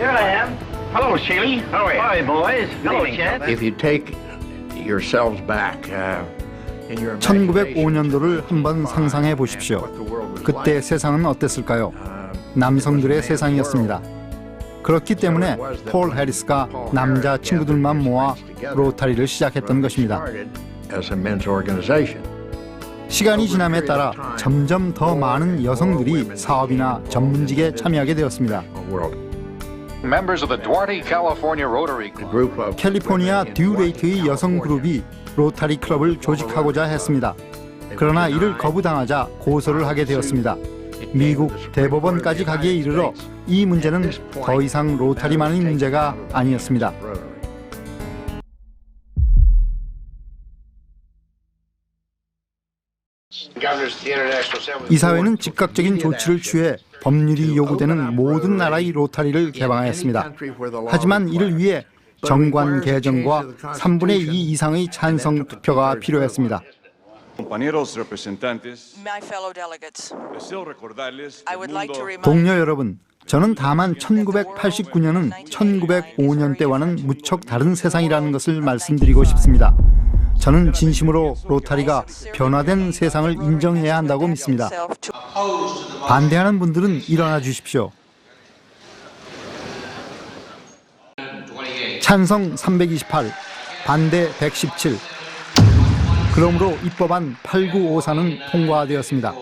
Here I am. Hello, Shaley. How are you? Hi, boys. Hello, Chet. If you take yourselves back uh, in your 1905년도를 한번 상상해 보십시오. 그때 세상은 어땠을까요? 남성들의 세상이었습니다. 그렇기 때문에 폴 해리스가 남자 친구들만 모아 로타리를 시작했던 것입니다. 시간이 지남에 따라 점점 더 많은 여성들이 사업이나 전문직에 참여하게 되었습니다. 캘리포니아 듀레이트의 여성 그룹이 로타리 클럽을 조직하고자 했습니다. 그러나 이를 거부당하자 고소를 하게 되었습니다. 미국 대법원까지 가기에 이르러 이 문제는 더 이상 로타리만의 문제가 아니었습니다. 이사회는 즉각적인 조치를 취해 법률이 요구되는 모든 나라의 로타리를 개방하였습니다. 하지만 이를 위해 정관 개정과 3분의 2 이상의 찬성 투표가 필요했습니다. Compañeros representantes, My fellow delegates, deseo recordarles que I el would like to mundo remind 동료 여러분, 저는 다만 1989년은 1905년 때와는 무척 다른 세상이라는 것을 말씀드리고 싶습니다. 저는 진심으로 로타리가 변화된 세상을 인정해야 한다고 믿습니다. 반대하는 분들은 일어나 주십시오. 찬성 328, 반대 117. 그러므로 입법안 8954는 통과되었습니다.